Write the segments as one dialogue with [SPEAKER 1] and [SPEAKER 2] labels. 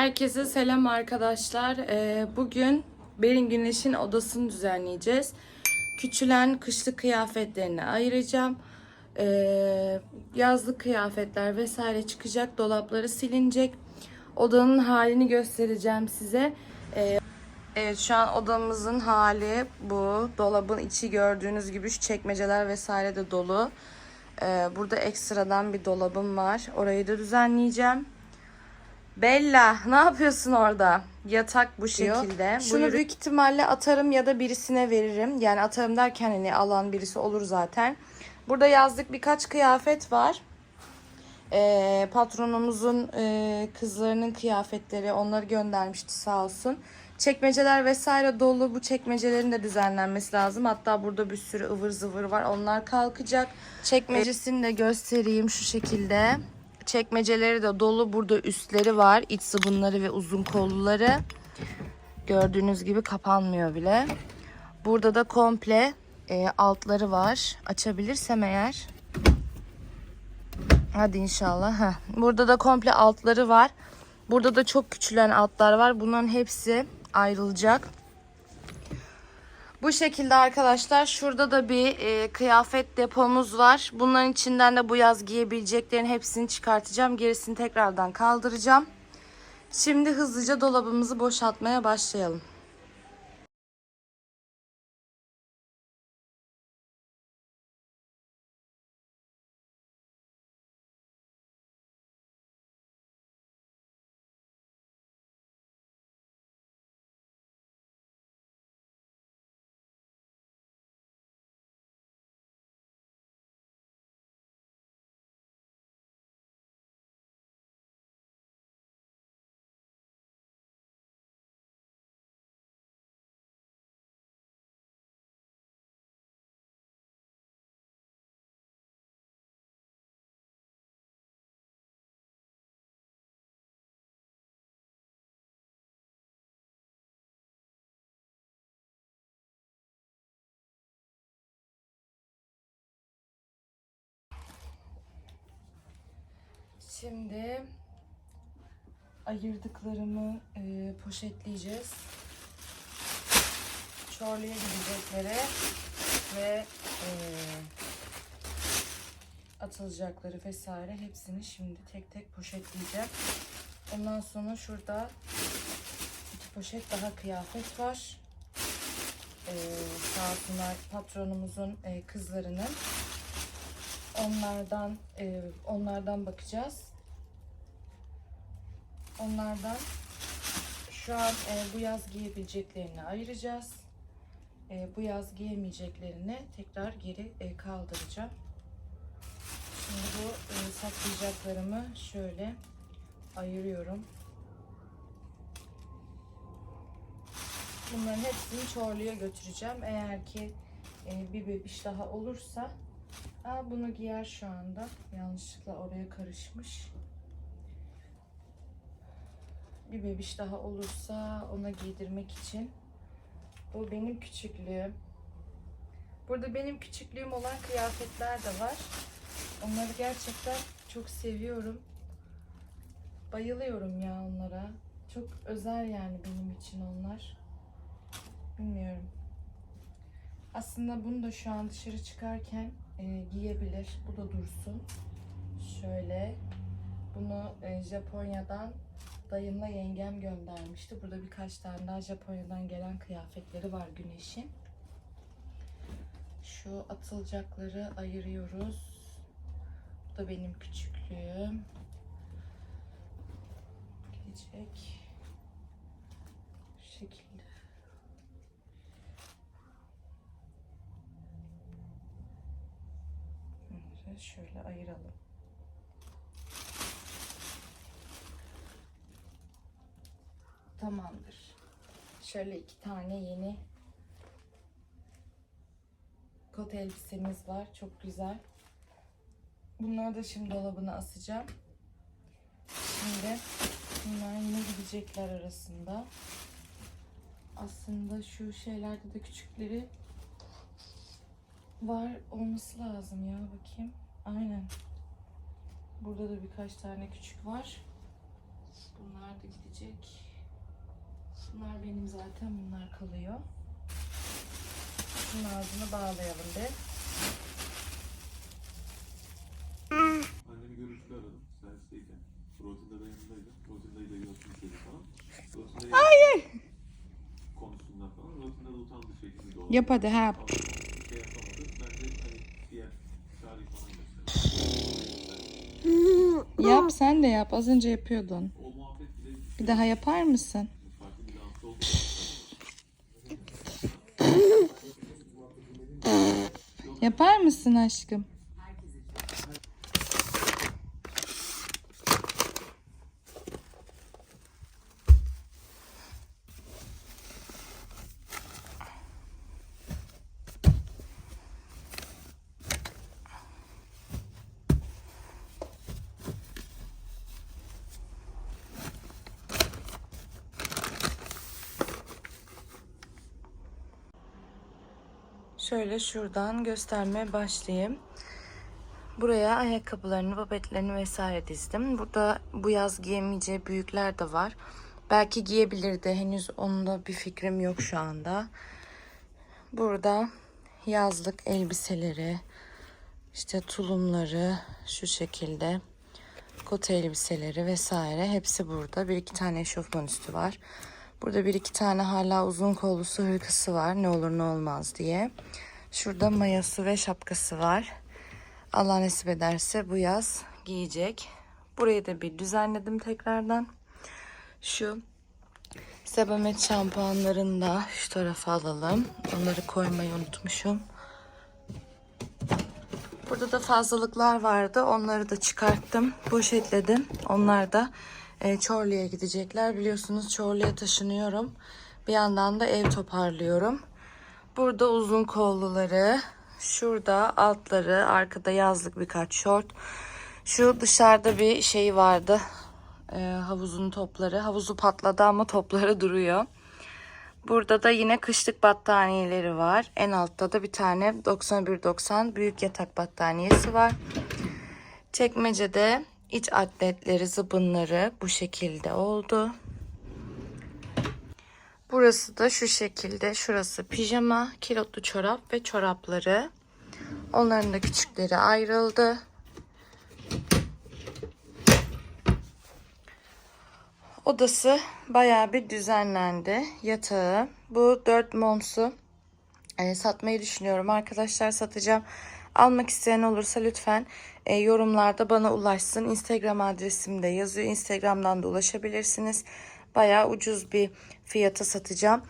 [SPEAKER 1] Herkese selam arkadaşlar. Ee, bugün Berin Güneş'in odasını düzenleyeceğiz. Küçülen kışlık kıyafetlerini ayıracağım. Ee, yazlık kıyafetler vesaire çıkacak. Dolapları silinecek. Odanın halini göstereceğim size. Ee, evet şu an odamızın hali bu. Dolabın içi gördüğünüz gibi şu çekmeceler vesaire de dolu. Burada ekstradan bir dolabım var. Orayı da düzenleyeceğim. Bella ne yapıyorsun orada? Yatak bu şekilde. Şunu büyük ihtimalle atarım ya da birisine veririm. Yani atarım derken hani alan birisi olur zaten. Burada yazlık birkaç kıyafet var. Ee, patronumuzun e, kızlarının kıyafetleri onları göndermişti sağ olsun. Çekmeceler vesaire dolu. Bu çekmecelerin de düzenlenmesi lazım. Hatta burada bir sürü ıvır zıvır var. Onlar kalkacak. Çekmecesini de göstereyim şu şekilde. Çekmeceleri de dolu. Burada üstleri var. İç zıbınları ve uzun kolluları. Gördüğünüz gibi kapanmıyor bile. Burada da komple e, altları var. Açabilirsem eğer. Hadi inşallah. Heh. Burada da komple altları var. Burada da çok küçülen altlar var. Bunların hepsi ayrılacak. Bu şekilde arkadaşlar şurada da bir e, kıyafet depomuz var. Bunların içinden de bu yaz giyebileceklerin hepsini çıkartacağım. Gerisini tekrardan kaldıracağım. Şimdi hızlıca dolabımızı boşaltmaya başlayalım. Şimdi ayırdıklarımı e, poşetleyeceğiz. Çorluya gidecekleri ve e, atılacakları vesaire hepsini şimdi tek tek poşetleyeceğim. Ondan sonra şurada iki poşet daha kıyafet var. E, olsunlar patronumuzun e, kızlarının onlardan e, onlardan bakacağız. Onlardan şu an e, bu yaz giyebileceklerini ayıracağız. E, bu yaz giyemeyeceklerini tekrar geri e, kaldıracağım. Şimdi bu e, saklayacaklarımı şöyle ayırıyorum. Bunların hepsini Çorlu'ya götüreceğim. Eğer ki e, bir bebiş daha olursa Aa, bunu giyer şu anda. Yanlışlıkla oraya karışmış. Bir bebiş daha olursa ona giydirmek için. Bu benim küçüklüğüm. Burada benim küçüklüğüm olan kıyafetler de var. Onları gerçekten çok seviyorum. Bayılıyorum ya onlara. Çok özel yani benim için onlar. Bilmiyorum. Aslında bunu da şu an dışarı çıkarken e, giyebilir. Bu da dursun. Şöyle. Bunu e, Japonya'dan dayımla yengem göndermişti. Burada birkaç tane daha Japonya'dan gelen kıyafetleri var Güneş'in. Şu atılacakları ayırıyoruz. Bu da benim küçüklüğüm. Gelecek. Şu şekilde. Şöyle ayıralım. Tamamdır. Şöyle iki tane yeni kot elbisemiz var. Çok güzel. Bunları da şimdi dolabına asacağım. Şimdi bunlar yine gidecekler arasında. Aslında şu şeylerde de küçükleri var olması lazım ya bakayım. Aynen. Burada da birkaç tane küçük var. Bunlar da gidecek. Bunlar benim zaten. Bunlar kalıyor. Şunun ağzını bağlayalım bir.
[SPEAKER 2] Annemi görüntülü aradım. Servisteyken. Rotinda da yanındaydı. Rotinda'yı da yolculuk istedi falan. Rotinda'yı Hayır. Konusundan falan. Rotinda da utandı şeklinde oldu.
[SPEAKER 1] Yap hadi ha.
[SPEAKER 2] Ama şey yapamadı. Ben de hani diğer çağrıyı falan gösterdim.
[SPEAKER 1] Yap sen de yap. Az önce yapıyordun.
[SPEAKER 2] O muhabbet bile
[SPEAKER 1] Bir daha yapar mısın?
[SPEAKER 2] farklı bir dansı oldu.
[SPEAKER 1] Yapar mısın aşkım? Şöyle şuradan göstermeye başlayayım. Buraya ayakkabılarını, babetlerini vesaire dizdim. Burada bu yaz giyemeyeceği büyükler de var. Belki giyebilirdi. Henüz onda bir fikrim yok şu anda. Burada yazlık elbiseleri, işte tulumları şu şekilde, kot elbiseleri vesaire hepsi burada. Bir iki tane eşofman üstü var. Burada bir iki tane hala uzun kollusu hırkası var. Ne olur ne olmaz diye. Şurada mayası ve şapkası var. Allah nasip ederse bu yaz giyecek. Burayı da bir düzenledim tekrardan. Şu Sebamet şampuanlarını da şu tarafa alalım. Onları koymayı unutmuşum. Burada da fazlalıklar vardı. Onları da çıkarttım. Poşetledim. Onlar da e, Çorlu'ya gidecekler. Biliyorsunuz Çorlu'ya taşınıyorum. Bir yandan da ev toparlıyorum. Burada uzun kolluları, şurada altları, arkada yazlık birkaç şort. Şu dışarıda bir şey vardı. E, havuzun topları. Havuzu patladı ama topları duruyor. Burada da yine kışlık battaniyeleri var. En altta da bir tane 91-90 büyük yatak battaniyesi var. Çekmecede iç atletleri, zıbınları bu şekilde oldu. Burası da şu şekilde. Şurası pijama, kilotlu çorap ve çorapları. Onların da küçükleri ayrıldı. Odası bayağı bir düzenlendi. Yatağı. Bu 4 monsu e, satmayı düşünüyorum. Arkadaşlar satacağım. Almak isteyen olursa lütfen e, yorumlarda bana ulaşsın. Instagram adresim de yazıyor. Instagram'dan da ulaşabilirsiniz. Bayağı ucuz bir fiyata satacağım.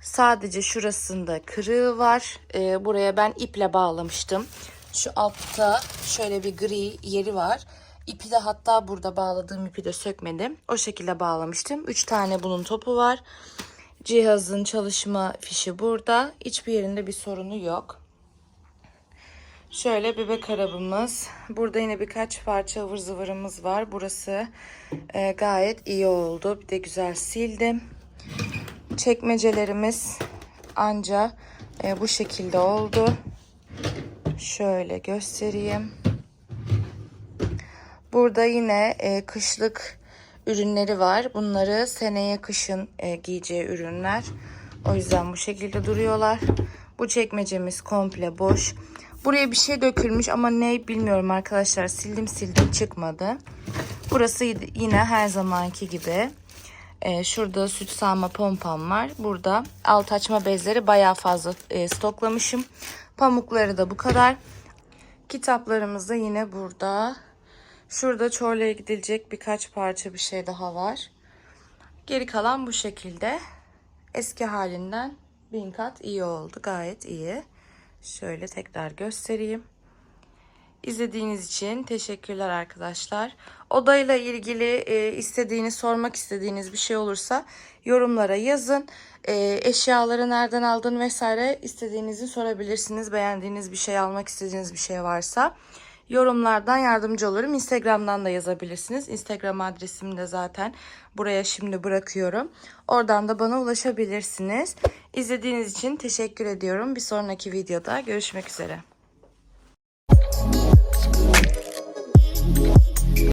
[SPEAKER 1] Sadece şurasında kırığı var. E, buraya ben iple bağlamıştım. Şu altta şöyle bir gri yeri var. İpi de hatta burada bağladığım ipi de sökmedim. O şekilde bağlamıştım. 3 tane bunun topu var. Cihazın çalışma fişi burada. Hiçbir yerinde bir sorunu yok. Şöyle bebek arabamız. Burada yine birkaç parça ıvır zıvırımız var. Burası e, gayet iyi oldu. Bir de güzel sildim. Çekmecelerimiz anca e, bu şekilde oldu. Şöyle göstereyim. Burada yine e, kışlık ürünleri var. Bunları seneye kışın e, giyeceği ürünler. O yüzden bu şekilde duruyorlar. Bu çekmecemiz komple boş. Buraya bir şey dökülmüş ama ne bilmiyorum arkadaşlar. Sildim sildim çıkmadı. Burası yine her zamanki gibi. E, şurada süt sağma pompam var. Burada alt açma bezleri bayağı fazla e, stoklamışım. Pamukları da bu kadar. Kitaplarımız da yine burada. Şurada Çorlu'ya gidilecek birkaç parça bir şey daha var. Geri kalan bu şekilde. Eski halinden bin kat iyi oldu. Gayet iyi. Şöyle tekrar göstereyim. İzlediğiniz için teşekkürler arkadaşlar. Odayla ilgili e, istediğiniz, sormak istediğiniz bir şey olursa yorumlara yazın. E, eşyaları nereden aldın vesaire istediğinizi sorabilirsiniz. Beğendiğiniz bir şey, almak istediğiniz bir şey varsa yorumlardan yardımcı olurum. Instagram'dan da yazabilirsiniz. Instagram adresimi de zaten buraya şimdi bırakıyorum. Oradan da bana ulaşabilirsiniz. İzlediğiniz için teşekkür ediyorum. Bir sonraki videoda görüşmek üzere.